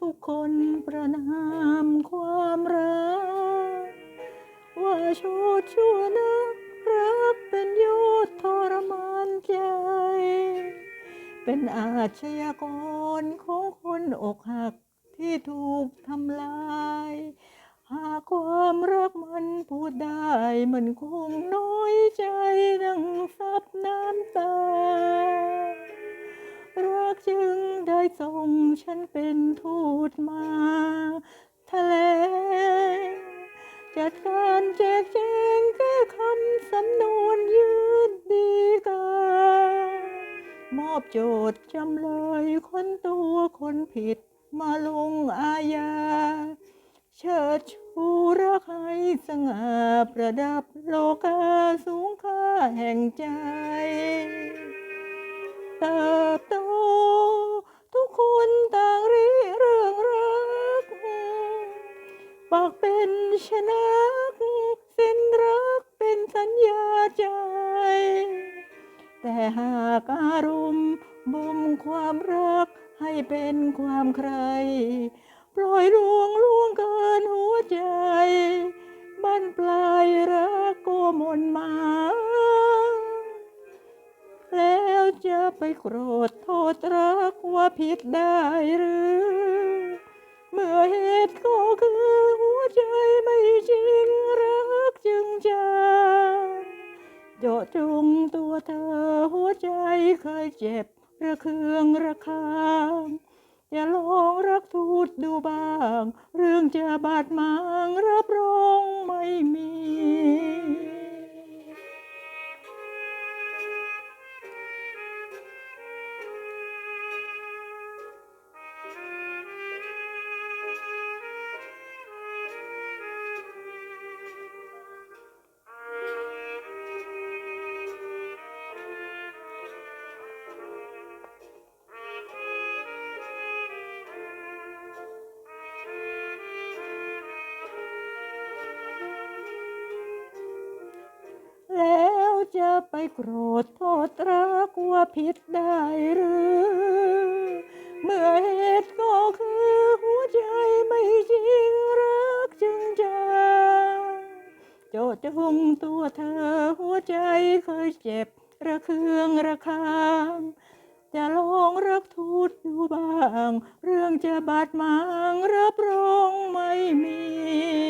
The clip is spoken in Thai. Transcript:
ทุกคนประนามความรัก ว่าชูชั่วนักรักเป็นโยธทรมานใจ เป็นอาชญากรของคนอกหักที่ถูกทำลาย หากความรักมันพูดได้มันคงน้อยใจ ส่งฉันเป็นทูตมาทะเลจัดการแจกแจงแก้คำสำนวนยืดดีกามอบโจทย์จำเลยคนตัวคนผิดมาลงอาญา เชิดชูรักให้สง่าประดับโลกาสูงค่าแห่งใจเติบโต ชนะสิ้นรักเป็นสัญญาใจ แต่หากอารมณ์บ่มความรักให้เป็นความใคร ปล่อยลวงล่วงเกินหัวใจบันปลายรักก็มนมา แล้วจะไปโกรธโทษรักว่าผิดได้หรือ จาะจงตัวเธอหัวใจเคยเจ็บระเคืองระคางอย่าลองรักทูดดูบ้าง เรื่องจะบาดหมางรับรอง จะไปโกรธโทษรักว่าผิดได้หรือ เมื่อเหตุก็คือหัวใจไม่จริงรักจึงจางโจดจงตัวเธอหัวใจเคยเจ็บระเคืองระคางจะลองรักทูดดูบ้าง เรื่องจะบาดหมางรับรองไม่มี